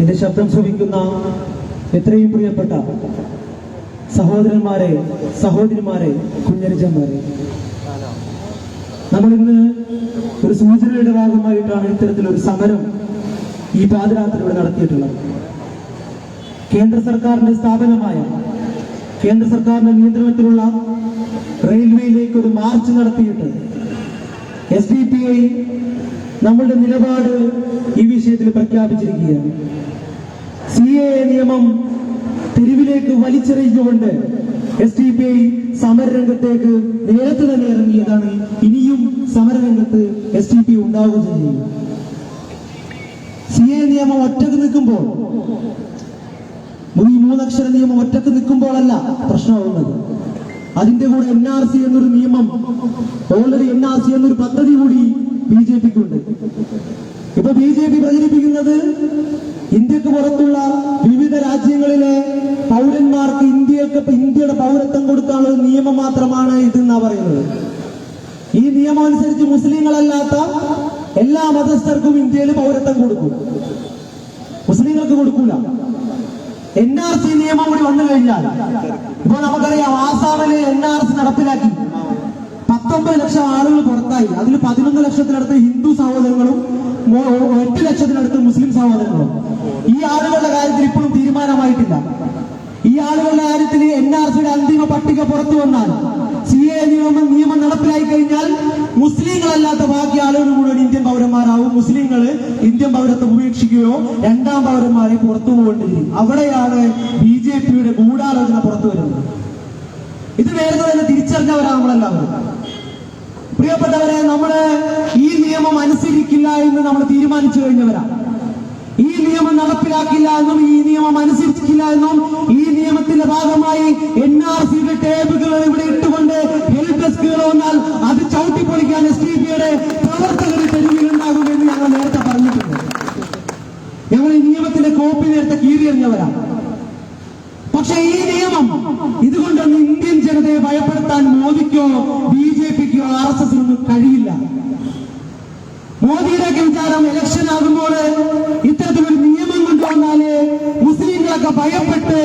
എന്റെ ശബ്ദം ശ്രവിക്കുന്ന എത്രയും പ്രിയപ്പെട്ട സഹോദരന്മാരെ സഹോദരിമാരെ കുഞ്ഞരിച്ചന്മാരെ. നമ്മൾ ഇന്ന് ഒരു സൂചനയുടെ ഭാഗമായിട്ടാണ് ഇത്തരത്തിലൊരു സമരം ഈ പാദയാത്ര ഇവിടെ നടത്തിയിട്ടുള്ളത്. കേന്ദ്ര സർക്കാരിന്റെ സ്ഥാപനമായ കേന്ദ്ര സർക്കാരിന്റെ നിയന്ത്രണത്തിലുള്ള റെയിൽവേയിലേക്ക് ഒരു മാർച്ച് നടത്തിയിട്ട് എസ് ഡി പി ഐ നമ്മളുടെ നിലപാട് ഈ വിഷയത്തിൽ പ്രഖ്യാപിച്ചിരിക്കുകയാണ്. സി എ നിയമം തെരുവിലേക്ക് വലിച്ചെറിഞ്ഞുകൊണ്ട് എസ് ഡി പി ഐ സമരരംഗത്തേക്ക് നേരത്തെ തന്നെ ഇറങ്ങിയതാണ്. ഇനിയും സമരരംഗത്ത് എസ് ഡി പി ഉണ്ടാവുകയും ചെയ്യും. സി എ നിയമം ഒറ്റയ്ക്ക് നിൽക്കുമ്പോൾ ഈ മൂന്നക്ഷര നിയമം ഒറ്റയ്ക്ക് നിൽക്കുമ്പോഴല്ല പ്രശ്നമാവുന്നത്. അതിന്റെ കൂടെ എൻ ആർ സി എന്നൊരു നിയമം ഓൾറെഡി എൻ ആർ സി എന്നൊരു പദ്ധതി കൂടി ബി ജെ പിക്ക് ഉണ്ട് ഇപ്പൊ ബി ജെ പി പ്രചരിപ്പിക്കുന്നത് ഇന്ത്യയ്ക്ക് പുറത്തുള്ള വിവിധ രാജ്യങ്ങളിലെ പൗരന്മാർക്ക് ഇന്ത്യയ്ക്ക് ഇന്ത്യയുടെ പൗരത്വം കൊടുക്കാനുള്ള നിയമം മാത്രമാണ് ഇതെന്നാ പറയുന്നത്. ഈ നിയമം അനുസരിച്ച് മുസ്ലിങ്ങളല്ലാത്ത എല്ലാ മതസ്ഥർക്കും ഇന്ത്യയിൽ പൗരത്വം കൊടുക്കും. മുസ്ലിങ്ങൾക്ക് കൊടുക്കൂല. എൻ ആർ സി നിയമം കൂടി വന്നു കഴിഞ്ഞാൽ ഇപ്പൊ നമുക്കറിയാം ആസാമിൽ എൻ ആർ സി നടപ്പിലാക്കി. പത്തൊമ്പത് ലക്ഷം ആളുകൾ പുറത്തായി. അതിൽ പതിനൊന്ന് ലക്ഷത്തിനടുത്ത് ഹിന്ദു സഹോദരങ്ങളും എട്ട് ലക്ഷത്തിനടുത്ത് മുസ്ലിം സഹോദരങ്ങളും. ഈ ആളുകളുടെ കാര്യത്തിൽ ഇപ്പോഴും തീരുമാനമായിട്ടില്ല. ഈ ആളുകളുടെ കാര്യത്തിൽ എൻ ആർ സിയുടെ അന്തിമ പട്ടിക പുറത്തു വന്നാൽ സി എ നിയമം നിയമം നടപ്പിലായി കഴിഞ്ഞാൽ മുസ്ലിങ്ങളല്ലാത്ത ബാക്കി ആളുകൾ കൂടി ഇന്ത്യൻ പൗരന്മാരാവും. മുസ്ലിങ്ങൾ ഇന്ത്യൻ പൗരത്വം ഉപേക്ഷിക്കുകയോ രണ്ടാം പൗരന്മാരെ പുറത്തു പോകേണ്ടിരിക്കും അവിടെയാണ് ബി ജെ പിയുടെ ഗൂഢാലോചന പുറത്തു വരുന്നത്. ഇത് നേരത്തെ തന്നെ തിരിച്ചറിഞ്ഞവരാണ് നമ്മളെല്ലാവരും. പ്രിയപ്പെട്ടവരെ നമ്മൾ ഈ നിയമം അനുസരിക്കില്ല എന്ന് നമ്മൾ തീരുമാനിച്ചു കഴിഞ്ഞവരാ. ഈ നിയമം നടപ്പിലാക്കില്ല എന്നും ഈ നിയമം അനുസരിച്ചില്ല എന്നും ഈ നിയമത്തിന്റെ ഭാഗമായി എൻ ആർ സിയുടെ ടേബുകൾ ഇവിടെ ഇട്ടുകൊണ്ട് ഹെൽപ്പ് ഡെസ്കുകൾ വന്നാൽ അത് ചവിട്ടിപ്പൊളിക്കാൻ എസ് ഡി പിയുടെ പ്രവർത്തകർ തെരുവിലുണ്ടാകുമെന്ന് ഞങ്ങൾ നേരത്തെ പറഞ്ഞിട്ടുണ്ട് ഞങ്ങൾ ഈ നിയമത്തിന്റെ കോപ്പി നേരത്തെ കീറിയെറിഞ്ഞവരാണ് പക്ഷെ ഈ നിയമം ഇതുകൊണ്ടൊന്നും ഇന്ത്യൻ ജനതയെ ഭയപ്പെടുത്താൻ മോദിക്കോ ബി ജെ പിക്കോ ആർ എസ് എസിനൊന്നും കഴിയില്ല. മോദിയുടെയൊക്കെ വിചാരം ഇലക്ഷൻ ആകുമ്പോൾ ഇത്തരത്തിലൊരു നിയമം കൊണ്ടുവന്നാൽ മുസ്ലിങ്ങളൊക്കെ ഭയപ്പെട്ട്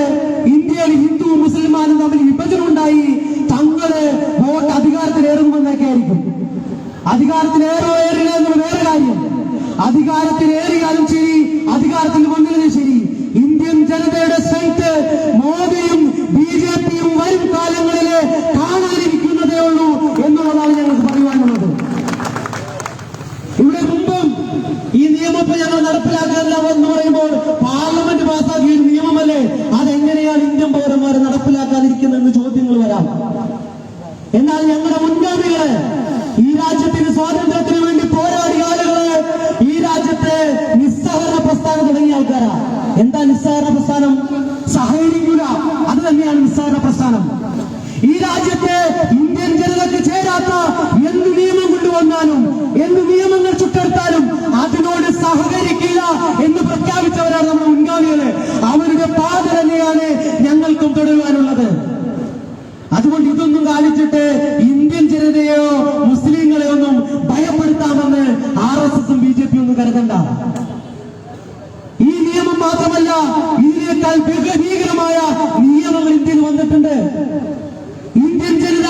ഇന്ത്യയിൽ ഹിന്ദു മുസ്ലിമാനും തമ്മിൽ വിഭജനം ഉണ്ടായി തങ്ങൾ വോട്ട് അധികാരത്തിലേറുമെന്നൊക്കെ ആയിരിക്കും അധികാരത്തിലേറോ ഏറില്ല എന്നുള്ള വേറെ കാര്യം. അധികാരത്തിലേറിയാലും ശരി അധികാരത്തിൽ ശരി ഇന്ത്യൻ ജനതയുടെ സൈറ്റ് മോദിയും ബി ജെ പിയും വരും കാലങ്ങളിൽ കാണാനിരിക്കുന്നതേ ഉള്ളൂ എന്നുള്ളതാണ് ഞങ്ങൾക്ക് പറയുവാനുള്ളത്. ഇവിടെ മുമ്പും ഈ നിയമത്തെ ഞങ്ങൾ നടപ്പിലാക്കാനില്ല എന്ന് പറയുമ്പോൾ പാർലമെന്റ് പാസ്സാക്കിയ ഒരു നിയമമല്ലേ? അതെങ്ങനെയാണ് ഇന്ത്യൻ പൗരന്മാരെ നടപ്പിലാക്കാതിരിക്കുന്നതെന്ന് ചോദ്യങ്ങൾ വരാം. എന്നാൽ ഞങ്ങളുടെ മുൻഗാമികൾ ഈ രാജ്യത്തിന് സ്വാതന്ത്ര്യത്തിന് വേണ്ടി പോരാടിയ ആളുകൾ ഈ രാജ്യത്തെ നിസ്സഹകരണ പ്രസ്ഥാനം തുടങ്ങിയ ആൾക്കാരാ. എന്താ നിസ്സാരണ പ്രസ്ഥാനം? സഹകരിക്കുക അത് തന്നെയാണ് നിസ്സാരണ പ്രസ്ഥാനം. ഈ രാജ്യത്തെ ഇന്ത്യൻ ജനതയ്ക്ക് ചേരാത്ത എന്ത് നിയമം കൊണ്ടുവന്നാലും എന്ത് നിയമങ്ങൾ ചുട്ടെടുത്താലും അതിനോട് സഹകരിക്കില്ല എന്ന് പ്രഖ്യാപിച്ചവരാണ് നമ്മുടെ മുൻഗാമികൾ. അവരുടെ പാത തന്നെയാണ് ഞങ്ങൾക്കും തുടരുവാനുള്ളത് അതുകൊണ്ട് ഇതൊന്നും കാണിച്ചിട്ട് ഇന്ത്യൻ ജനതയോ മുസ്ലിങ്ങളെയോ ഒന്നും ഭയപ്പെടുത്താമെന്ന് ആർ എസ് എസും ബി ജെ പി ഒന്നും കരുതണ്ട ഈ നിയമം മാത്രമല്ല ഇതിനേക്കാൾ ഭീക- ഭീകരമായ നിയമങ്ങൾ ഇന്ത്യയിൽ വന്നിട്ടുണ്ട്. ഇന്ത്യൻ ജനത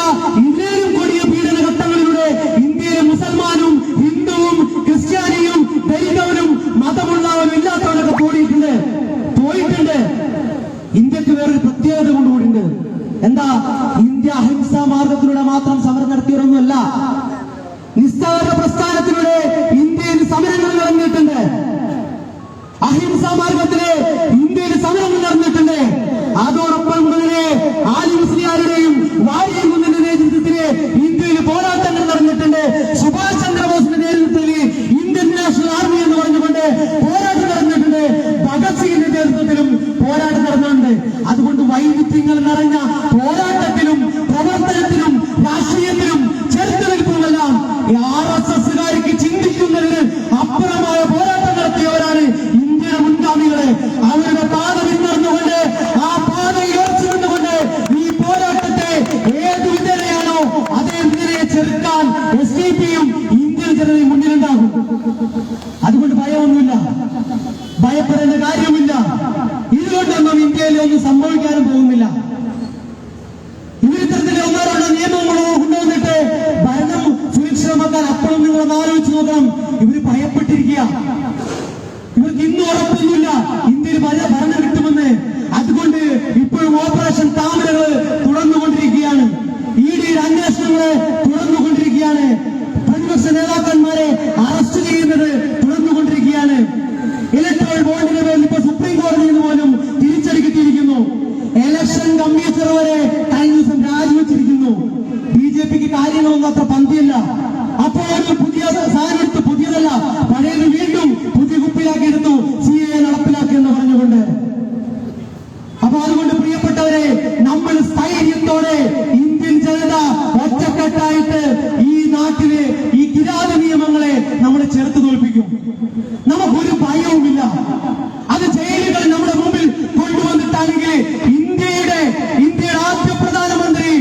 അതുകൊണ്ട് വൈവിധ്യങ്ങൾ നിറഞ്ഞ പോരാട്ടത്തിലും പ്രവർത്തനത്തിലും രാഷ്ട്രീയത്തിലും ചേർത്ത് നിൽക്കുന്നതെല്ലാം ആർ എസ് എസുകാർക്ക് ചിന്തിക്കുന്നതിന് അപ്പുറമായ പോരാട്ടം നടത്തിയവരാണ് ഇന്ത്യയുടെ മുൻഗാമികളെ. അവരുടെ പാത പിന്തുടർന്നുകൊണ്ട് ആ പാത ഉയർച്ചുകൊണ്ട് ഈ പോരാട്ടത്തെ ഏത് വിധേനയാണോ അതേ വിധേനയെ ചെറുക്കാൻ എസ് ഡി പിയും ഇന്ത്യൻ ജനതയും മുന്നിലുണ്ടാകും. ഇന്ത്യയിൽ ഭര- അപ്പൊ അതുകൊണ്ട് പ്രിയപ്പെട്ടവരെ നമ്മൾ സ്ഥൈര്യത്തോടെ ഇന്ത്യൻ ജനത ഒറ്റക്കെട്ടായിട്ട് ഈ നാട്ടിലെ ഈ കിരാത നിയമങ്ങളെ നമ്മൾ ചെറുത്തു തോൽപ്പിക്കും. നമുക്കൊരു ഭയവുമില്ല. അത് ജയിലുകൾ നമ്മുടെ മുമ്പിൽ കൊണ്ടുവന്നിട്ടാണെങ്കിൽ ഇന്ത്യയുടെ ഇന്ത്യയുടെ ആദ്യ പ്രധാനമന്ത്രി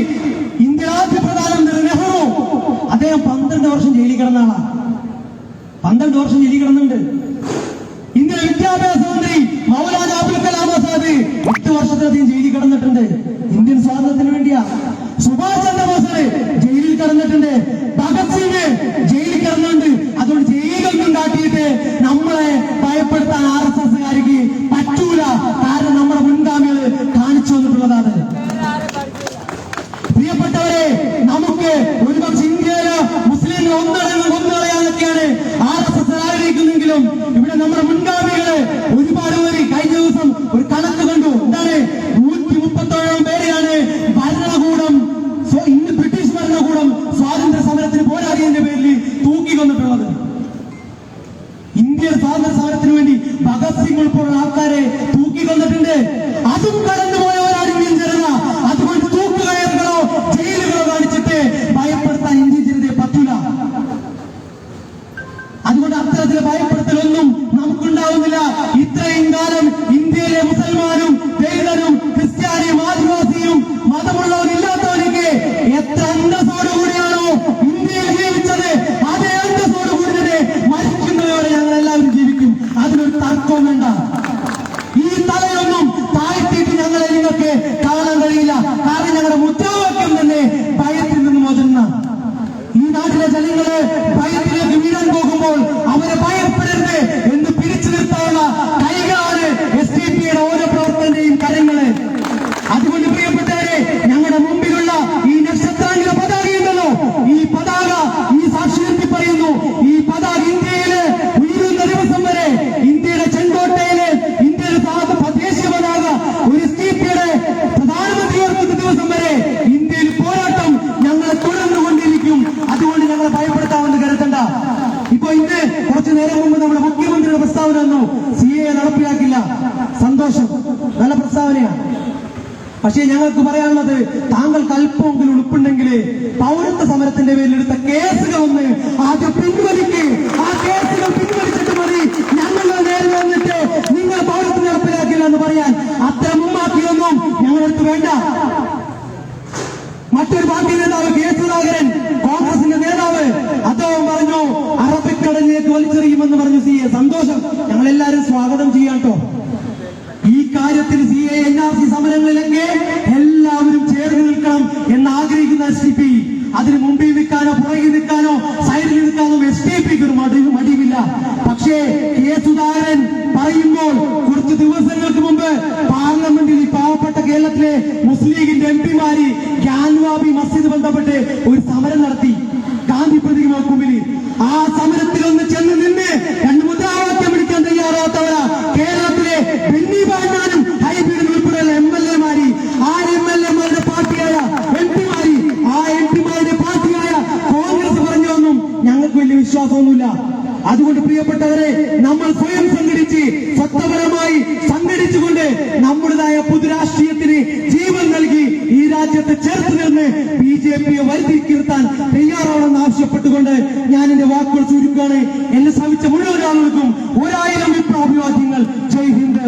ഇന്ത്യയുടെ ആദ്യ പ്രധാനമന്ത്രി നെഹ്റു. അദ്ദേഹം പന്ത്രണ്ട് വർഷം ജയിലിൽ കിടന്ന പന്ത്രണ്ട് വർഷം ജയിലിൽ കിടന്നുണ്ട് ചന്ദ്രബോസ് ജയിലിൽ കിടന്നിട്ടുണ്ട്. ഭഗത് സിംഗ് ജയിലിൽ കിടന്നുണ്ട് അതുകൊണ്ട് ജയിലൊന്നും കാട്ടിയിട്ട് നാട്ടിലെ ജനങ്ങൾ ഭയത്തിലേക്ക് വീഴാൻ പോകുമ്പോൾ അവരെ ഭയപ്പെടരുത് എന്ന് പിടിച്ചു നിർത്താനുള്ള കൈകളാണ് എസ് ഡി പിയുടെ ഓരോ പ്രവർത്തനന്റെയും കരങ്ങൾ അതുകൊണ്ട് പ്രിയപ്പെട്ടവരെ ഞങ്ങളുടെ മുമ്പിലുള്ള ഈ നക്ഷത്രാംഗ പതാകയുണ്ടല്ലോ ഈ പതാക ഈ സാക്ഷി നിർത്തി പറയുന്നു ഈ പതാക ഇന്ത്യയിൽ ഉയരുന്ന ദിവസം വരെ ഇന്ത്യയുടെ ചെങ്കോട്ടയിൽ ഇന്ത്യയുടെ സാ- ദേശീയ പതാക ഒരു എസ് ഡി പിയുടെ പ്രധാനമന്ത്രി ഉയർത്തുന്ന ദിവസം വരെ ഇന്ത്യയിൽ പോരാട്ടം ഞങ്ങൾ തുടർന്നുകൊണ്ടിരിക്കും അതുകൊണ്ട് ഞങ്ങളെ ഭയപ്പെടുത്താമെന്ന് കരുതണ്ട ഇപ്പൊ ഇന്ന് കുറച്ചു നേരം മുമ്പ് നമ്മുടെ മുഖ്യമന്ത്രിയുടെ പ്രസ്താവന വന്നു എ നടപ്പിലാക്കില്ല. സന്തോഷം. നല്ല പ്രസ്താവനയാണ്. പക്ഷേ ഞങ്ങൾക്ക് പറയാനുള്ളത് താങ്കൾക്ക് അല്പമെങ്കിലും ഉളുപ്പുണ്ടെങ്കിൽ പൗരത്വ സമരത്തിന്റെ പേരിൽ എടുത്ത കേസുകൾ ഒന്ന് ആദ്യം പിൻവലിക്ക്. ആ കേസുകൾ പിൻവലിച്ചിട്ട് മതി. ഞങ്ങളുടെ നേരെ വന്നിട്ട് നിങ്ങൾ പൗരത്വം നടപ്പിലാക്കില്ല എന്ന് പറയാൻ അത്തരം മുമ്പാക്കിയൊന്നും ഞങ്ങളെടുത്ത് വേണ്ട. മറ്റൊരു പാർട്ടി നേതാവ് കെ സുധാകരൻ കോൺഗ്രസിന്റെ നേതാവ് അദ്ദേഹം പറഞ്ഞു അറബിക്കടലിലേക്ക് വലിച്ചെറിയുമെന്ന് പറഞ്ഞു സി എ. സന്തോഷം. ഞങ്ങളെല്ലാരും സ്വാഗതം ചെയ്യാം കേട്ടോ ഈ കാര്യത്തിൽ C A N R C സമരങ്ങളിലൊക്കെ എല്ലാവരും ചേർന്ന് നിൽക്കണം എന്ന് ആഗ്രഹിക്കുന്ന എസ് ഡി പി. അതിന് മുമ്പിൽ നിൽക്കാനോ പുറകിൽ നിൽക്കാനോ സൈഡിൽ നിൽക്കാനോ എസ് ഡി പിക്ക് ഒരു മടി മടിയുമില്ല. പക്ഷേ കെ സുധാകരൻ പറയുമ്പോൾ കുറച്ച് ദിവസങ്ങൾക്ക് മുമ്പ് പാർലമെന്റിൽ പാവപ്പെട്ട കേരളത്തിലെ മുസ്ലിം ലീഗിന്റെ എം പിമാര് ഗ്യാൻവാബി മസ്ജിദ് ബന്ധപ്പെട്ട് ഒരു സമരം നടത്തി. ഗാന്ധി പ്രതിമ മുമ്പിൽ ആ സമരത്തിൽ രാജ്യത്തെ ചേർത്ത് നിന്ന് ബി ജെ പിയെ വരുത്തിക്കിർത്താൻ തയ്യാറാണെന്ന് ആവശ്യപ്പെട്ടുകൊണ്ട് ഞാൻ എന്റെ വാക്കുകൾ ചുരുക്കുകയാണ്. എന്നെ ശ്രമിച്ച മുഴുവൻ ആളുകൾക്കും ഒരായിരം വിപ്ലവാഭിവാദ്യങ്ങൾ ജയ് ഹിന്ദ്